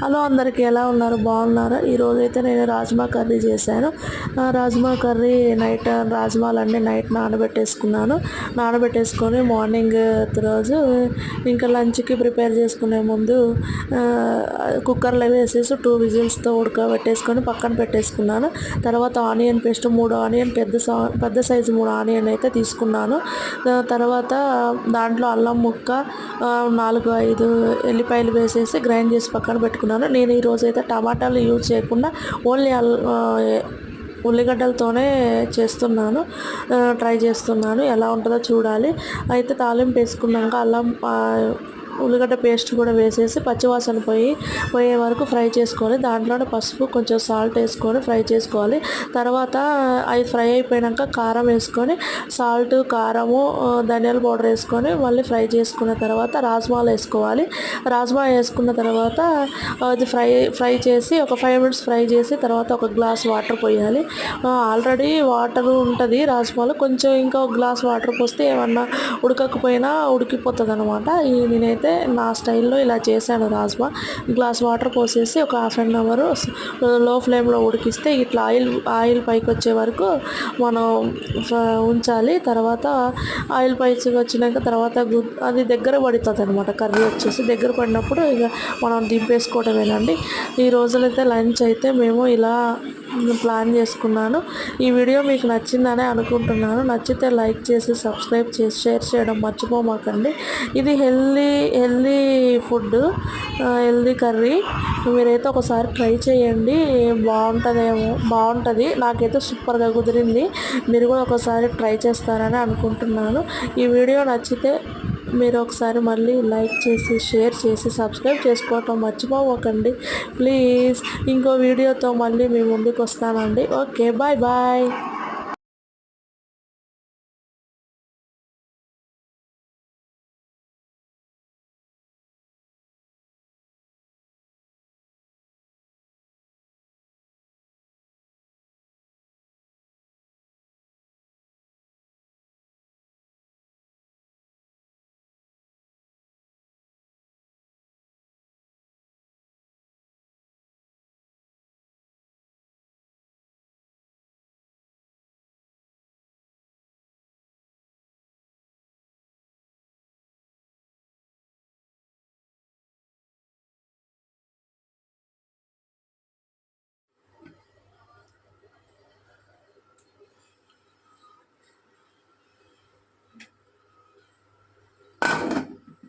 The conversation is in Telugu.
హలో అందరికీ ఎలా ఉన్నారు? బాగున్నారా? ఈరోజైతే నేను రాజ్మా కర్రీ చేశాను. రాజ్మా కర్రీ నైట్ రాజ్మాలన్నీ నైట్ నానబెట్టేసుకున్నాను. నానబెట్టేసుకొని మార్నింగ్ రోజు ఇంకా లంచ్కి ప్రిపేర్ చేసుకునే ముందు కుక్కర్లో వేసేసి టూ విజిల్స్తో ఉడకబెట్టేసుకొని పక్కన పెట్టేసుకున్నాను. తర్వాత ఆనియన్ పేస్ట్ మూడు ఆనియన్ పెద్ద సా పెద్ద సైజు మూడు ఆనియన్ అయితే తీసుకున్నాను. తర్వాత దాంట్లో అల్లం ముక్క నాలుగు ఐదు ఎల్లిపాయలు వేసేసి గ్రైండ్ చేసి పక్కన పెట్టుకున్నాను. నేను ఈరోజు అయితే టమాటాలు యూజ్ చేయకుండా ఓన్లీ అల్ ఉల్లిగడ్డలతోనే చేస్తున్నాను. ట్రై చేస్తున్నాను. ఎలా ఉంటుందో చూడాలి. అయితే తాలింపు వేసుకున్నాక అల్లం ఉల్లిగడ్డ పేస్ట్ కూడా వేసేసి పచ్చివాసన పోయి పోయే వరకు ఫ్రై చేసుకోవాలి. దాంట్లోనే పసుపు కొంచెం సాల్ట్ వేసుకొని ఫ్రై చేసుకోవాలి. తర్వాత అవి ఫ్రై అయిపోయాక కారం వేసుకొని సాల్ట్ కారము ధనియాల పౌడర్ వేసుకొని మళ్ళీ ఫ్రై చేసుకున్న తర్వాత రాజ్మాలు వేసుకోవాలి. రాజ్మా వేసుకున్న తర్వాత అది ఫ్రై ఫ్రై చేసి ఒక ఫైవ్ మినిట్స్ ఫ్రై చేసి తర్వాత ఒక గ్లాస్ వాటర్ పోయాలి. ఆల్రెడీ వాటర్ ఉంటుంది రాజ్మాలో. కొంచెం ఇంకా ఒక గ్లాస్ వాటర్ పోస్తే ఏమన్నా ఉడకకపోయినా ఉడికిపోతుంది అనమాట నేనైతే అయితే నా స్టైల్లో ఇలా చేశాను రాజ్మా. గ్లాస్ వాటర్ పోసేసి ఒక హాఫ్ అన్ అవర్లో ఫ్లేమ్లో ఉడికిస్తే ఇట్లా ఆయిల్ ఆయిల్ పైకి వచ్చే వరకు మనం ఉంచాలి. తర్వాత ఆయిల్ పైకి వచ్చినాక తర్వాత అది దగ్గర పడుతుంది అనమాట కర్రీ వచ్చేసి దగ్గర పడినప్పుడు ఇక మనం దింపేసుకోవడమేనండి. ఈ రోజులైతే లంచ్ అయితే మేము ఇలా ప్లాన్ చేసుకున్నాను. ఈ వీడియో మీకు నచ్చిందనే అనుకుంటున్నాను. నచ్చితే లైక్ చేసి సబ్స్క్రైబ్ చేసి షేర్ చేయడం మర్చిపోమాకండి. ఇది healthy healthy food healthy curry మీరైతే ఒకసారి ట్రై చేయండి. బాగుంటుందేమో బాగుంటుంది. నాకైతే సూపర్గా కుదిరింది. మీరు కూడా ఒకసారి ట్రై చేస్తారని అనుకుంటున్నాను. ఈ వీడియో నచ్చితే మీరు ఒకసారి మళ్ళీ లైక్ చేసి షేర్ చేసి సబ్స్క్రైబ్ చేసుకోవటం మర్చిపోవకండి ప్లీజ్ ఇంకో వీడియోతో మళ్ళీ మీ ముందుకు వస్తానండి. Okay bye bye.